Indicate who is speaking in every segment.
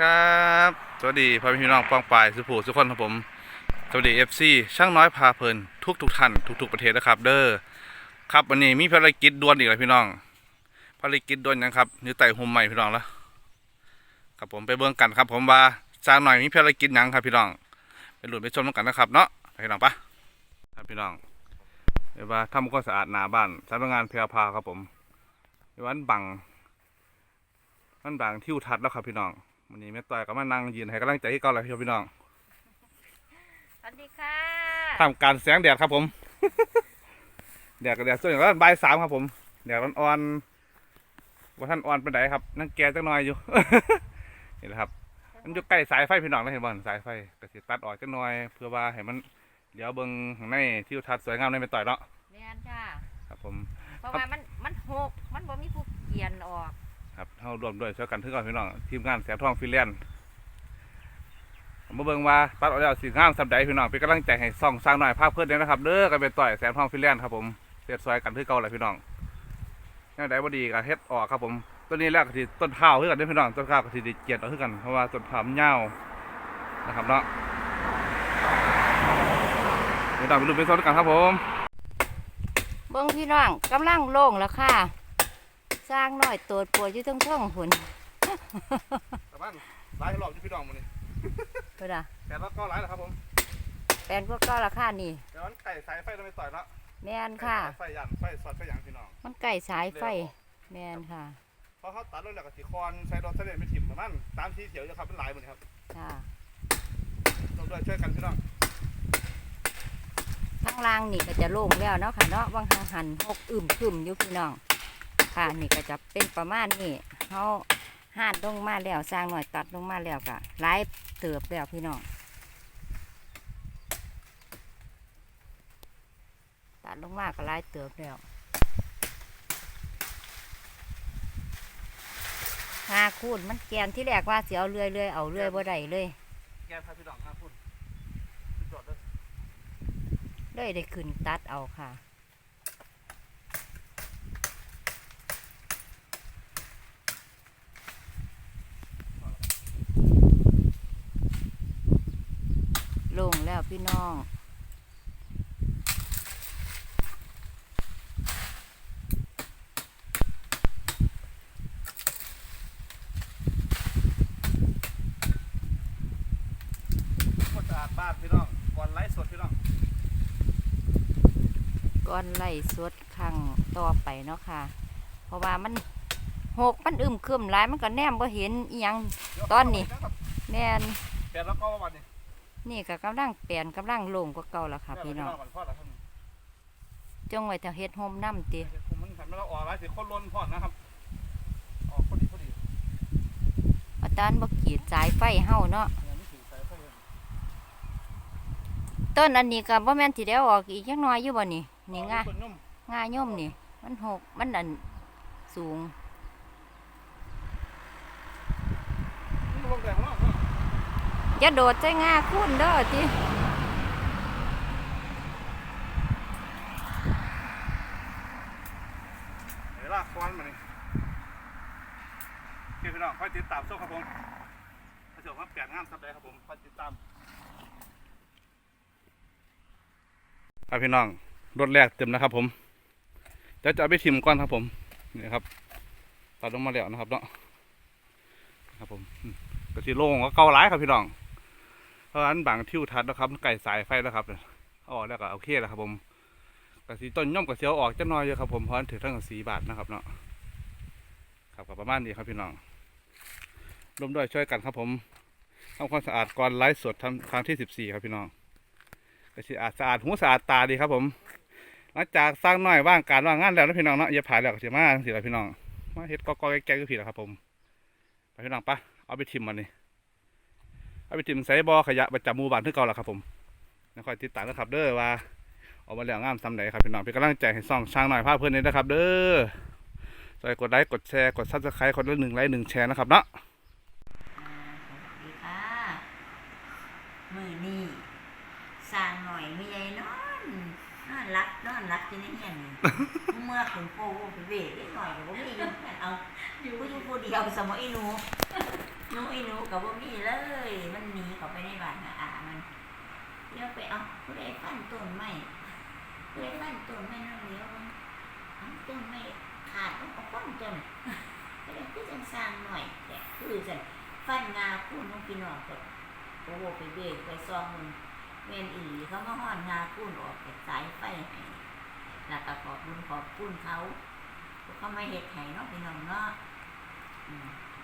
Speaker 1: ครับสวัสดีพ่อพี่น้องป้องปายสุภูสุขคนครับผมสวัสดีเอฟซีช่างน้อยพาเพลินทุกทุกท่านทุกทุกๆประเทศนะครับ เด้อครับวันนี้มีภารกิจด่วนอีกแล้วพี่น้องภารกิจด่วนยังครับอยู่ใต้ห่มใหม่พี่น้องแล้วครับผมไปเบิ่งกันครับ ผมว่าช่างหน่อยมีภารกิจยังครับพี่น้องไปหลุดไปชมกันนะครับ เนาะพี่น้องปะครับพี่น้องเดี๋ยวว่าทำความสะอาดหนาบ้านสำนักงานเพียพาครับผมเรียววันบังมันบางทิวทัศน์แล้วครับพี่น้อง วันนี้แม่ต่อยก็มานั่งยืนให้กำลังใจที่เก่าเลยครับพี่น้อง
Speaker 2: สวัสดีค่ะ
Speaker 1: ทำการแสงแดดครับผม แดดกับแดดส่วนใหญ่ก็บ่ายสามครับผม แดดอ่อนๆว่าท่านอ่อนเป็นไดครับ นั่งแก่จังหน่อยอยู่นี่แหละครับ มันอยู่ใกล้สายไฟพี่น้องนะเห็นบ่สายไฟกระสิตัดออกจังหน่อย เพื่อว่าให้มันเดี๋ยวเบิ่งข้างในทิวทัศน์สวยงามในแม่ต่อยเนาะ
Speaker 2: เรียนค่ะ
Speaker 1: ครับผม
Speaker 2: เพราะว่ามันมันหกมันบ่มีผู้เกียนออก
Speaker 1: ครับเฮารวมด้วยช่วยกันทึกก่อนพี่น้องทีมงานแสงทองฟิลแลนด์มาเบิ่งว่าตัดออกแล้วสีงามสับใดพี่น้องเป็นกำลังใจให้ซ่องสร้างหน่อยภาพเพื่อนด้วยนะครับเด้อกันไปต่อยแสงทองฟิลแลนด์ครับผมเสียดซอยกันทึกเก่าเลยพี่น้องแนวใดบ่ดีก็เฮ็ดออกครับผมต้นนี้แรกก็สิต้นข้าวคือกันเด้พี่น้องต้นข้าวก็สิได้เกียดเอาคือกันเพราะว่าต้นข้าวมันยานะครับเนาะพี่น้องไปดูไปซ้อนกันครับผม
Speaker 2: เบิ่งพี่น้องกำลังโล่งแล้วค่ะ สร้างน้อยตัวปวดอยู่ทั้งท้องหุ่น
Speaker 1: กลับบ้านหลายรอบอยู่พี่น้องมื้อนี้
Speaker 2: เพิ่นอะ
Speaker 1: แต่ละก็หลายแล้วครับผม
Speaker 2: แปลนพวกเก็ราคานี่
Speaker 1: เดี๋ยวมันไก่สายไฟต้องไปต่อยเนาะ
Speaker 2: แม่นค่ะ
Speaker 1: ไฟยันไฟสอดไฟหยังพี่น้อง
Speaker 2: มันใกล้สายไฟ แม่นค่ะ
Speaker 1: พอเขาตัดรถแล้วก็สิคอนใช้รถเสด็จไปถิ่มประมาณสามทีเถียวอยู่ครับเป็นหลายหมดครับ
Speaker 2: ค่ะ
Speaker 1: ต้องด้วยช่วยกันพี่น้อง
Speaker 2: ข้างล่างนี่ก็จะโล่งแล้วเนาะค่ะเนาะวางหันหันหกอึมครึมอยู่พี่น้อง ค่ะ นี่ก็จะเป็นประมาณนี้เฮาหาดลงมาแล้วสร้างหน่อยตัดลงมาแล้วก็หลายเติบแล้วพี่น้องตัดลงมาก็หลายเติบแล้วหาคูณมันแกนที่แรกว่าสิเอาเรื่อยเรื่อยๆเอาเรื่อยบ่ได้เลย
Speaker 1: แกพาพี่น้องครับพุ่นสุดยอดเลย
Speaker 2: เลยได้ขึ้นตัดเอาค่ะ ลง แล้วพี่น้อง
Speaker 1: คนสะอาดบ้านพี่น้องก่อนไลฟ์สดพี่น้อง
Speaker 2: ก้อนไล่สวดข้างต่อไปเนาะค่ะ เพราะว่ามันหกมันอึมครึมหลายมันก็แนมบ่เห็นอีหยังตอนนี้แม่น
Speaker 1: แกแล้วก็วันนี้
Speaker 2: นี่ก็กำลังเปลี่ยนกำลังลงกว่าเก่าแล้วค่ะพี่น้อง
Speaker 1: ก่อนพ่อแล้วท่าน
Speaker 2: จงไว้ถ้าเฮ็ดโฮมน้ำติ
Speaker 1: คุมมันทำให้เราออกไลฟ์สิคนล้นพ่อนะครับออกพอดีพอดี
Speaker 2: อาจารย์บ่กรีดสายไฟเฮาเนาะ
Speaker 1: เนี่ยนี่ถือสายไฟเลย
Speaker 2: ต้นอันนี้ก็บ่แม่นสิได้เอาออกอีกจักหน่อยอยู่บ่นี่นี่งา
Speaker 1: ต้นนุ่ม
Speaker 2: งาย่อมนี่ มันหกมันอันสูง
Speaker 1: นี่ลงแต่ข้างนอกเนาะ
Speaker 2: อย่าโดดใส่าคุ้นเด้อติ
Speaker 1: เดี๋ยวลากควันมานี่โอเพี่น้องคอยติดตามโชมครับผมถ้าเกิดว่าเปลี่ยนงานสัปดาห์ครับผมคอยติดตามครับพี่น้องรถแรกเต็มนะครับ ผมเดี๋ยวจะเอาไปทิมก่อนครับผมนี่ครับตัดลงมาแล้วนะครับเนาะครับผมกระสีโล่งก็เกาหลายครับพี่น้อง ราะฉะนั้นบางทิวทัศน์นะครับไก่สายไฟแล้วครับอาอแล้วก็โอเคแล้วครับผมกระสีต้นย่อมกระเสียวออกจะน้อยเยอะครับผมเพราะฉะนั้นถือทั้งสีบาทนะครับเนาะครับก็ประมาณนี้ครับพี่น้องร่วมด้วยช่วยกันครับผมทำความสะอาดก่อนไลฟ์สดทำครั้งที่สิบสี่ครับพี่น้องก็สิอาดสะอาดหูสะอาดตาดีครับผม หลังจากสร้างน้อยว่างการว่างงานแล้วนะพี่น้องเนาะอย่าผ่านแล้วก็สิมาสิละพี่น้องมาเฮ็ดกอกอแก่ๆก็ผิดแล้วครับผมไปพี่น้องปะเอาไปทิมมันนี่ เอาไปทิมใส่บ่อขยะประจำหมู่บ้านที่เก่าแล้วครับผมนะคอยติดตามนะครับ เด้อว่าออกมาแล้วงามซ้ำไหนครับพี่น้องเป็นกำลังใจให้ซ่องช่างหน่อยภาพเพื่อนนี่นะครับ เด้อใส่กดไลค์กดแชร์กดซับสไครต์คนละหนึ่งไลค์หนึ่งแชร์นะครับเนาะ
Speaker 3: ดีค่ะ มือนี่สร้างหน่อยไม่ใหญ่นอน นอนรับนอนรับที่นี่เฮียนเมื่อถึงโป้ไปเวทได้หน่อยก็บ่มีอยู่เอาอยู่ผู้อยู่ผู้เดียวสมออีหนูหนูอ้หนูกับว่ามีเลย มันหนีเขาไปในบ้านอาอามันเลี้ยวไปเอาผู้ใดฟันต้นไม้ผู้ใดฟันต้นไม้นั่นเลี้ยวมันต้นไม้ขาดต้องเอาก้อนต้นก็เลยคือจังสร้างหน่อยแต่คือจังฟันงาคู่น้องพี่น้องกับโอ้โหไปเบรกไปซองมึง แม่นอีเขามาห่อนงาคู่ออกจากสายไฟให้แล้วก็ขอบคุณขอบคุณเขาเขามาเฮ็ดให้เนาะพี่น้องเนาะ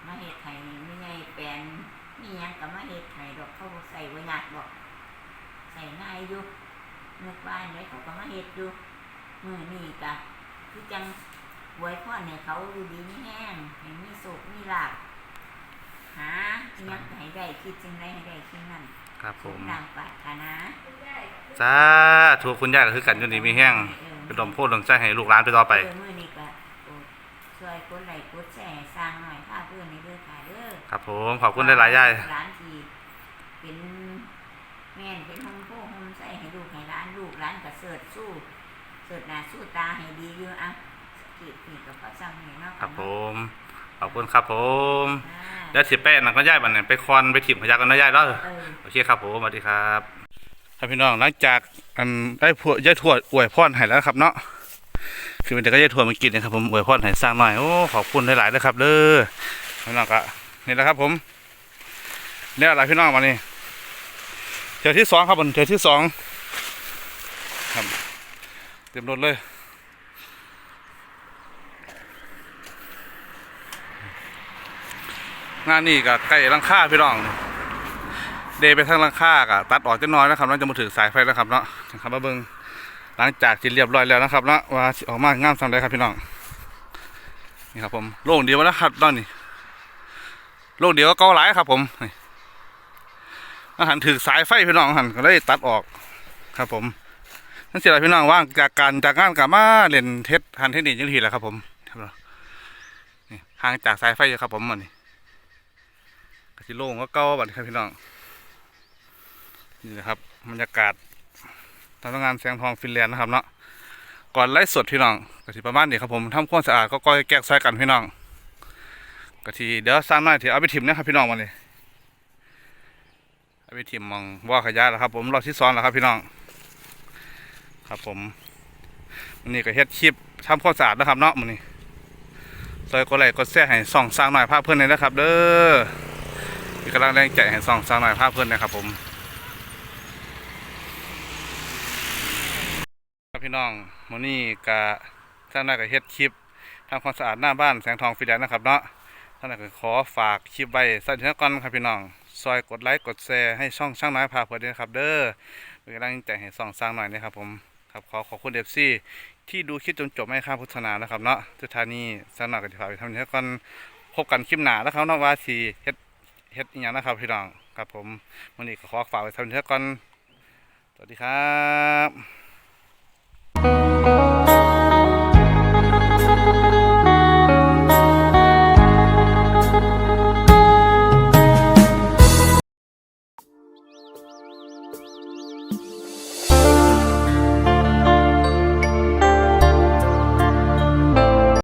Speaker 3: มาเฮ็ดไห้ไม่ไงแปลนมีหยังก็มาเฮ็ดไห้ดอกเขาใส่บ่ยากดอก ใส่ง่ายอยู่นึกว่าอันไหนเขาก็มาเฮ็ดอยู่มือนี้ก็คือจังอวยพรให้เขาอยู่ดีมีแห้งให้มีสุขมีหลาภหาอิหยังก็ให้ได้คิดจังไดให้ได้คิดนั้น
Speaker 1: ครับผ
Speaker 3: สม
Speaker 1: ม
Speaker 3: ดังปรารถนา
Speaker 1: สาธุคุณยายก็คือกันอยู่นี่มีแห้ง
Speaker 3: เออ
Speaker 1: เป็นลมโพดลมใจให้ลูกหลานไปต่อไป
Speaker 3: เออมื้อนี้ก็โอ้ช่วยกดไลค์กดแชร์สร้างหน่อยค่าเพื่อนในเด้อค่ะเด้อ
Speaker 1: ครับผมขอบคุณหลายๆยาย
Speaker 3: ร้านที่เป็นแม่นเป็นห้องโพห้องใส่ให้ลูกให้ร้านลูกร้านก็เสิร์ชสู้เสิร์ชหน้าสู้ตาให้ดีอยู่อะกีดกีดกับข้าวซ้ำให้เนาะ
Speaker 1: ครับผมขอบคุณครับผม
Speaker 3: อ่า
Speaker 1: แล้วสิแป้นนะก็ย้ายบัดนี้ไปคอนไปถิ่มพยากันนะย้ายเด้อ
Speaker 3: เออ
Speaker 1: โอเคครับผมสวัสดีครับครับพี่น้องหลังจากอันได้พวกยายทวดอวยพรให้แล้วครับเนาะคือมันจะก็ยายทวดมากินนะครับผมอวยพรให้สร้างหน่อยโอ้ขอบคุณหลายๆเลยครับเด้อพี่น้องก็นี่แหละครับผมเนี่ยอะไรพี่น้องมานี่เจอที่สองครับผมเจอที่สองครับเต็มรถเลย งานนี้ก็ใกล้ลังค่าพี่น้อง เดไปทางลังค่ากะตัดออกจะน้อยนะครับน่าจะมาถึงสายไฟแล้วครับเนาะนะครับมาเบิ่งหลังจากที่เรียบร้อยแล้วนะครับเนาะว่าออกมางามสำเร็จครับพี่น้องนี่ครับผมโล่งเดียวแล้วครับตอนนี้โล่งเดียวก็เกาหลายครับ ผมอาหารถึงสายไฟพี่น้องหันก็เลยตัดออกครับ ผมนั่นสิละไรพี่น้องว่างจากการจากงานกับมาเล่นเทสหันเทคนิคยังทีแหละครับ ผมครับนี่ห่างจากสายไฟอยู่ครับผมมันนี่ สิโล่งก็เก่าบัดครับพี่น้อง นี่นะครับบรรยากาศทำงานแสงทองฟินแลนด์นะครับเนาะ ก่อนไลฟ์สดพี่น้องกะทิประมาณนี้ครับผมทำความสะอาดก็ก้อยแก้ซอยกันพี่น้องกะทิเดี๋ยวสร้างหน่อยที่เอาไปถิ่มนะครับพี่น้องมาเลยเอาไปถิ่มมองว่าขยะแล้วครับ ผมรอบที่สองแล้วครับพี่น้อง ครับผมวันนี้ก็เฮ็ดคลิปทำความสะอาดนะครับเนาะมันนี้ซอยกดไลกดแชร์ให้ส่องสร้างหน่อยภาพเพื่อนเลยนะครับ เด้อ มีกำลังแรงใจให้สองสร้างหน่อยภาพเพื่อนนะครับผมครับพี่น้องมื้อนี้ก็ท่านนายก็เฮ็ดคลิปทำความสะอาดหน้าบ้านแสงทองฟิแลนซ์นะครับเนาะท่านนายก็ขอฝากคลิปไว้สักทีก่อนครับพี่น้อง ซอยกดไลค์กดแชร์ให้ช่องช่างน้อยพาเพื่อนด้วยนะครับ เด้อเป็นกำลังใจให้ส่องสร้างหน่อยนะครับผมครับขอขอบคุณเอฟซี่ที่ดูคลิปจนจบไม่ข้ามพุทธนานะครับเนาะทุกท่านนี้สำหรับกันที่ฝากไปทำนี้ก่อนพบกันคลิปหน้าแล้วครับเนาะว่าสิเฮ็ด เฮ็ดอีหยังนะครับพี่น้องครับผมวันนี้ก็ขอฝากไว้ทำนี้ก่อนสวัสดีครับ